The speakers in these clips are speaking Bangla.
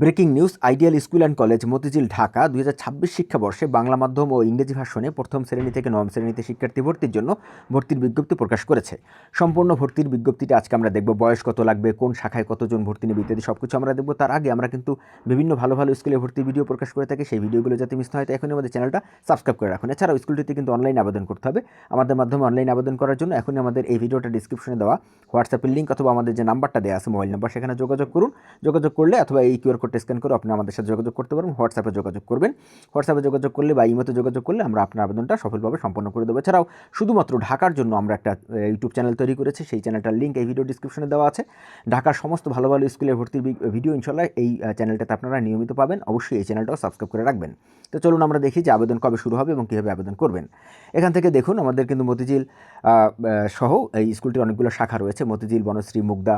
Breaking news, ideal school and college, Motijheel, Dhaka. দুই হাজার ছাব্বিশ শিক্ষাবর্ষে বাংলা মাধ্যম ও ইংরেজি ভাষণে প্রথম শ্রেণি থেকে নবম শ্রেণীতে শিক্ষার্থী ভর্তির জন্য ভর্তির বিজ্ঞপ্তি প্রকাশ করেছে। সম্পূর্ণ ভর্তির বিজ্ঞপ্তিটা আজকে আমরা দেখব, বয়স কত লাগবে, কোন শাখায় কতজন ভর্তি নেবে ইত্যাদি সব কিছু আমরা দেখব। তার আগে আমরা কিন্তু বিভিন্ন ভালো ভালো স্কুলে ভর্তির ভিডিও প্রকাশ করে থাকি, সেই ভিডিওগুলো যাতে মিস না হয় এখনই আমাদের চ্যানেলটা সাবস্ক্রাইব করে রাখুন। এছাড়াও স্কুলটিতে কিন্তু অনলাইন আবেদন করতে হবে। আমাদের মাধ্যমে অনলাইন আবেদন করার জন্য এখনই আমাদের এই ভিডিওটা ডিসক্রিপশনে দেওয়া হোয়াটসঅ্যাপের লিঙ্ক অথবা আমাদের যে নাম্বারটা দেওয়া আছে মোবাইল নাম্বার, সেখানে যোগাযোগ করুন। যোগাযোগ করলে অথবা এই কিউআর কোডটা স্ক্যান করে আপনি আমাদের সাথে যোগাযোগ করতে পারবেন হোয়াটসঅ্যাপে যোগাযোগ করবেন। হোয়াটসঅ্যাপে যোগাযোগ করলে বা ইমোতে যোগাযোগ করলে আমরা আপনার আবেদনটা সফলভাবে সম্পন্ন করে দেবো। এছাড়াও শুধুমাত্র ঢাকার জন্য আমরা একটা ইউটিউব চ্যানেল তৈরি করেছি, সেই চ্যানেলটার লিঙ্ক এই ভিডিও ডিসক্রিপশনে দেওয়া আছে। ঢাকার সমস্ত ভালো ভালো স্কুলের ভর্তির ভিডিও ইনশাল্লাহ এই চ্যানেলটাতে আপনারা নিয়মিত পাবেন। অবশ্যই এই চ্যানেলটাও সাবস্ক্রাইব করে রাখবেন। তো চলুন আমরা দেখি যে আবেদন কবে শুরু হবে এবং কীভাবে আবেদন করবেন। এখান থেকে দেখুন আমাদের কিন্তু মতিঝিল সহ এই স্কুলটির অনেকগুলো শাখা রয়েছে। মতিঝিল, বনশ্রী, মুগদা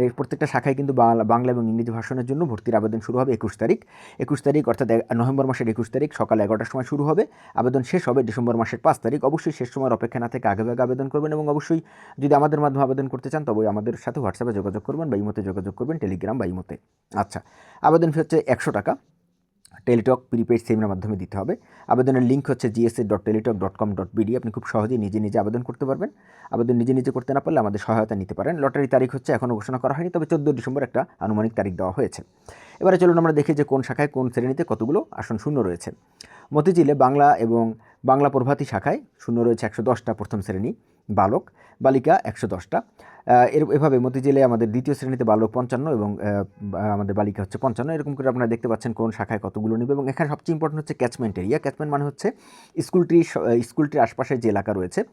এই প্রত্যেকটা শাখায় কিন্তু বাংলা বাংলা এবং ইংরেজি ভাষণের জন্য ভর্তির আবেদন শুরু হবে একুশ তারিখ। একুশ তারিখ অর্থাৎ নভেম্বর মাসের একুশ তারিখ সকাল এগারোটার সময় শুরু হবে। আবেদন শেষ হবে ডিসেম্বর মাসের পাঁচ তারিখ। অবশ্যই শেষ সময়ের অপেক্ষা না থেকে আগেভাগে আগে আবেদন করবেন এবং অবশ্যই যদি আমাদের মাধ্যমে আবেদন করতে চান তবে আমাদের সাথে হোয়াটসঅ্যাপে যোগাযোগ করবেন বা ইমোতে যোগাযোগ করবেন, টেলিগ্রাম বা ইমোতে। আচ্ছা আবেদন ফি হচ্ছে একশো টাকা। টেলিটক প্রিপেড সিমের মাধ্যমে দিতে হবে। আবেদনের লিঙ্ক হচ্ছে GSA dot Teletalk dot com dot BD আপনি খুব সহজেই নিজে নিজে আবেদন করতে পারবেন। আবেদন নিজে নিজে করতে না পারলে আমাদের সহায়তা নিতে পারেন। লটারি তারিখ হচ্ছে এখনও ঘোষণা করা হয়নি, তবে চোদ্দ ডিসেম্বর একটা আনুমানিক তারিখ দেওয়া হয়েছে। এবারে চলুন আমরা দেখি যে কোন শাখায় কোন শ্রেণীতে কতগুলো আসন শূন্য রয়েছে। মতিঝিলে বাংলা এবং বাংলা প্রভাতী শাখায় শূন্য রয়েছে একশো দশটা প্রথম শ্রেণি। বালক বালিকা একশো দশটা। এর এভাবে মতিঝিলে আমাদের দ্বিতীয় শ্রেণীতে বালক পঞ্চান্ন এবং আমাদের বালিকা হচ্ছে পঞ্চান্ন। এরকম করে আপনারা দেখতে পাচ্ছেন কোন শাখায় কতগুলো নেবে এবং এখানে সবচেয়ে ইম্পর্টেন্ট হচ্ছে ক্যাচমেন্ট এরিয়া ক্যাচমেন্ট মানে হচ্ছে স্কুলটির স- আহ, স্কুলটির আশপাশে যে এলাকা রয়েছে।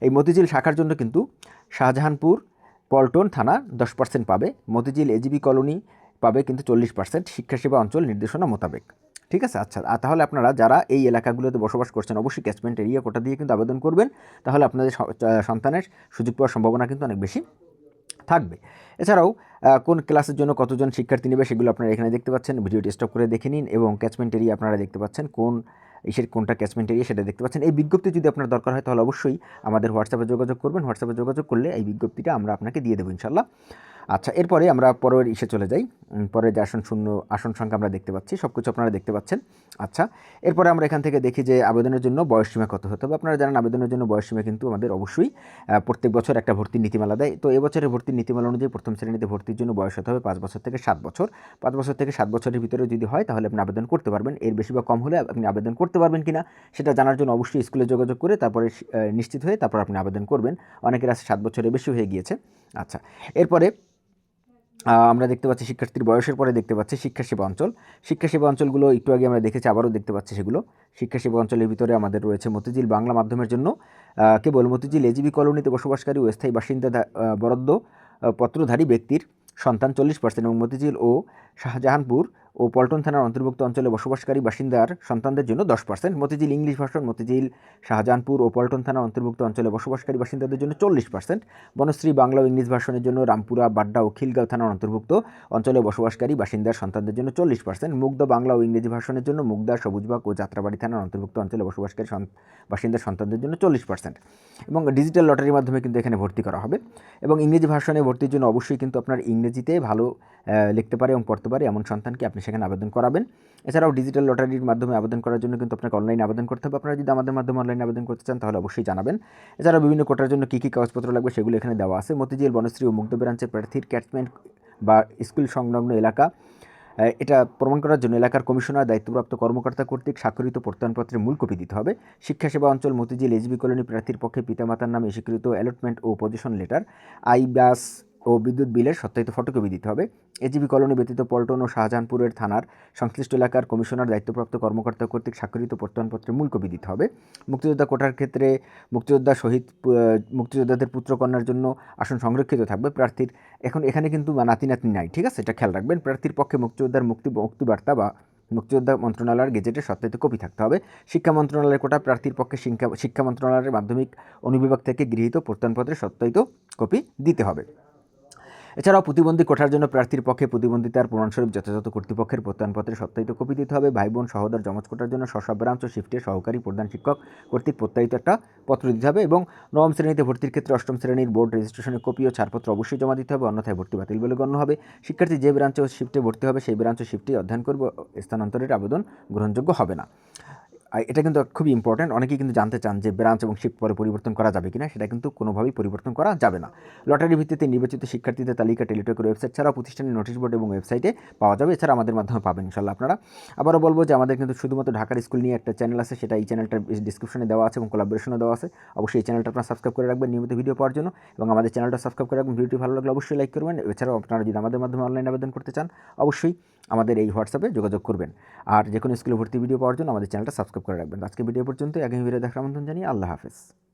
এই মতিঝিল শাখার জন্য কিন্তু শাহজাহানপুর পল্টন থানা দশ পার্সেন্ট পাবে। মতিঝিল এজিবি কলোনি পাবে কিন্তু চল্লিশ পার্সেন্ট শিক্ষাসেবা অঞ্চল নির্দেশনা মোতাবেক। ঠিক আছে? আচ্ছা তাহলে আপনারা যারা এই এলাকাগুলোতে বসবাস করছেন, অবশ্যই ক্যাচমেন্ট এরিয়া কোটা দিয়ে কিন্তু আবেদন করবেন। তাহলে আপনাদের সন্তানের সুযোগ পাওয়ার সম্ভাবনা কিন্তু অনেক বেশি থাকবে। এছাড়াও কোন ক্লাসের জন্য কতজন শিক্ষার্থী নেবে সেগুলো আপনারা এখানে দেখতে পাচ্ছেন। ভিডিওটি স্টপ করে দেখে নিন এবং ক্যাচমেন্ট এরিয়া আপনারা দেখতে পাচ্ছেন। কোন ইসের কোনটা ক্যাচমেন্ট এরিয়া সেটা দেখতে পাচ্ছেন। এই বিজ্ঞপ্তি যদি আপনার দরকার হয়, তাহলে অবশ্যই আমাদের হোয়াটসঅ্যাপে যোগাযোগ করবেন। হোয়াটসঅ্যাপে যোগাযোগ করলে এই বিজ্ঞপ্তিটা আমরা আপনাকে দিয়ে দেবো ইনশাল্লাহ আচ্ছা এরপরে আমরা পরের ইসে চলে যাই। পরের যে আসন শূন্য, আসন সংখ্যা আমরা দেখতে পাচ্ছি সব কিছু আপনারা দেখতে পাচ্ছেন। আচ্ছা এরপরে আমরা এখান থেকে দেখি যে আবেদনের জন্য বয়সসীমা কত হতে হবে। আপনারা জানেন আবেদনের জন্য বয়সসীমা কিন্তু আমাদের অবশ্যই প্রত্যেক বছর একটা ভর্তির নীতিমালা দেয়। তো এবছরের ভর্তির নীতিমালা অনুযায়ী প্রথম শ্রেণীতে ভর্তির জন্য বয়স হতে হবে পাঁচ বছর থেকে সাত বছর। পাঁচ বছর থেকে সাত বছরের ভিতরে যদি হয়, তাহলে আপনি আবেদন করতে পারবেন। এর বেশি বা কম হলে আপনি আবেদন করতে পারবেন কিনা, সেটা জানার জন্য অবশ্যই স্কুলে যোগাযোগ করে তারপরে নিশ্চিত হয়ে তারপর আপনি আবেদন করবেন। অনেকের আছে সাত বছরের বেশি হয়ে গিয়েছে। আচ্ছা এরপরে আমরা দেখতে পাচ্ছি শিক্ষার্থীর বয়সের পরে দেখতে পাচ্ছি শিক্ষা সেবা অঞ্চল। শিক্ষা সেবা অঞ্চলগুলো একটু আগে আমরা দেখেছি, আবারও দেখতে পাচ্ছি সেগুলো। শিক্ষা সেবা অঞ্চলের ভিতরে আমাদের রয়েছে মতিঝিল বাংলা মাধ্যমের জন্য কেবল মতিঝিল এজিবি কলোনিতে বসবাসকারী ও স্থায়ী বাসিন্দা বরাদ্দ পত্রধারী ব্যক্তির সন্তান চল্লিশ পার্সেন্ট এবং মতিঝিল ও শাহজাহানপুর ও পল্টন থানার অন্তর্ভুক্ত অঞ্চলে বসবাসকারী বাসিন্দার সন্তানদের জন্য দশ পার্সেন্ট, মতিঝিল ইংলিশ ভাষণ, মতিঝিল, শাহজাহানপুর ও পল্টন থানার অন্তর্ভুক্ত অঞ্চলে বসবাসকারী বাসিন্দাদের জন্য চল্লিশ পার্সেন্ট, বনশ্রী বাংলা ও ইংলিশ ভাষণের জন্য রামপুরা, বাড্ডা ও খিলগাঁও থানার অন্তর্ভুক্ত অঞ্চলে বসবাসকারী বাসিন্দার সন্তানদের জন্য চল্লিশ পার্সেন্ট, মুগ্ধ বাংলা ও ইংরেজি ভাষণের জন্য মুগদা, সবুজবাগ ও যাত্রাবাড়ি থানার অন্তর্ভুক্ত অঞ্চলে বসবাসকারী সন- বাসিন্দার সন্তানদের জন্য চল্লিশ পার্সেন্ট এবং ডিজিটাল লটারির মাধ্যমে কিন্তু এখানে ভর্তি করা হবে এবং ইংরেজি ভাষণে ভর্তির জন্য অবশ্যই কিন্তু আপনার ইংরেজিতে ভালো লিখতে পারে এবং পড়তে পারে এমন সন্তানকে আপনি সেখানে আবেদন করাবেন। এছাড়াও ডিজিটাল লটারির মাধ্যমে আবেদন করার জন্য কিন্তু আপনাকে অনলাইনে আবেদন করতে হবে। আপনারা যদি আমাদের মাধ্যমে অনলাইনে আবেদন করতে চান, তাহলে অবশ্যই জানাবেন। এছাড়াও বিভিন্ন কোটার জন্য কী কী কাগজপত্র লাগবে সেগুলো এখানে দেওয়া আছে। মতিঝিল, বনশ্রী ও মুগ্ধ ব্রাঞ্চের প্রার্থীর ক্যাটমেন্ট বা স্কুল সংলগ্ন এলাকা। এটা প্রমাণ করার জন্য এলাকার কমিশনার, দায়িত্বপ্রাপ্ত কর্মকর্তা কর্তৃক স্বাক্ষরিত প্রত্যয়নপত্রের মূল কপি দিতে হবে। শিক্ষা সেবা অঞ্চল, মতিঝিল এসবি কলোনি প্রার্থীর পক্ষে পিতামাতার নামে স্বীকৃত অ্যালটমেন্ট ও পজিশন লেটার আই বাস ও বিদ্যুৎ বিলের সত্যায়িত ফটোকপি দিতে হবে। এজিবি কলোনি ব্যতীত পল্টন ও শাহজাহানপুরের থানার সংশ্লিষ্ট এলাকার কমিশনার, দায়িত্বপ্রাপ্ত কর্মকর্তা কর্তৃক স্বাক্ষরিত প্রত্যয়নপত্রের মূল কপি দিতে হবে। মুক্তিযোদ্ধা কোটার ক্ষেত্রে মুক্তিযোদ্ধা শহীদ মুক্তিযোদ্ধাদের পুত্রকন্যার জন্য আসন সংরক্ষিত থাকবে। প্রার্থীর, এখন এখানে কিন্তু নাতি নাতনি নাই, ঠিক আছে? এটা খেয়াল রাখবেন। প্রার্থীর পক্ষে মুক্তিযোদ্ধার মুক্তি, মুক্তিবার্তা বা মুক্তিযোদ্ধা মন্ত্রণালয়ের গেজেটে সত্যায়িত কপি থাকতে হবে। শিক্ষা মন্ত্রণালয়ের কোটা প্রার্থীর পক্ষে শিক্ষা শিক্ষা মন্ত্রণালয়ের মাধ্যমিক অনুবিভাগ থেকে গৃহীত প্রত্যয়নপত্রের সত্যায়িত কপি দিতে হবে। এছাড়াও প্রতিবন্ধী কোঠার জন্য প্রার্থীর পক্ষে প্রতিবন্ধিতার প্রমাণস্বরূপ যথাযথ কর্তৃপক্ষের প্রত্যয়নপত্রে সত্যায়িত কপি দিতে হবে। ভাই বোন সহোদর জমজ কোটার জন্য স্ব ব্রাঞ্চ ও শিফটের সহকারী প্রধান শিক্ষক কর্তৃক প্রত্যায়িত একটা পত্র দিতে হবে এবং নবম শ্রেণীতে ভর্তির ক্ষেত্রে অষ্টম শ্রেণির বোর্ড রেজিস্ট্রেশনের কপি ও ছাড়পত্র অবশ্যই জমা দিতে হবে। অন্যথায় ভর্তি বাতিল বলে গণ্য হবে। শিক্ষার্থী যে ব্রাঞ্চে শিফটে ভর্তি হবে, সেই ব্রাঞ্চ শিফটে অধ্যয়ন করবে, স্থানান্তরের আবেদন গ্রহণযোগ্য হবে না। এটা কিন্তু খুবই ইম্পর্ট্যান্ট অনেকেই কিন্তু জানতে চান যে ব্রাঞ্চ এবং শিফট পরে পরিবর্তন করা যাবে কিনা, সেটা কিন্তু কোনোভাবেই পরিবর্তন করা যাবে না। লটারি ভিত্তিতে নির্বাচিত শিক্ষার্থীদের তালিকা টেলিটকের ওয়েবসাইট ছাড়াও প্রতিষ্ঠানের নোটিশ বোর্ড এবং ওয়েবসাইটে পাওয়া যাবে। এছাড়া আমাদের মাধ্যমে পাবেন ইনশাল্লাহ আপনারা। আবারও বলব যে আমাদের কিন্তু শুধুমাত্র ঢাকার স্কুল নিয়ে একটা চ্যানেল আছে, সেটা এই চ্যানেলটার ডিসক্রিপশনে দেওয়া আছে এবং কোলাবোরেশনও দেওয়া আছে। অবশ্যই এই চ্যানেলটা আপনারা সাবস্ক্রাইব করে রাখবেন নিয়মিত ভিডিও পাওয়ার জন্য এবং আমাদের চ্যানেলটা সাবস্ক্রাইব করে রাখবেন। ভিডিওটি ভালো লাগলে অবশ্যই লাইক করবেন। এছাড়াও আপনারা যদি আমাদের মাধ্যমে অনলাইন আবেদন করতে চান, অবশ্যই আমাদের এই হোয়াটসঅ্যাপে যোগাযোগ করবেন। আর যে কোনো স্কুলে ভর্তি ভিডিও পাওয়ার জন্য আমাদের চ্যানেলটা সাবস্ক্রাইব করে রাখবেন। আজকে ভিডিও পর্যন্ত আগামী ভিডিও দেখার আমন্ত্রণ জানিয়ে আল্লাহ হাফেজ।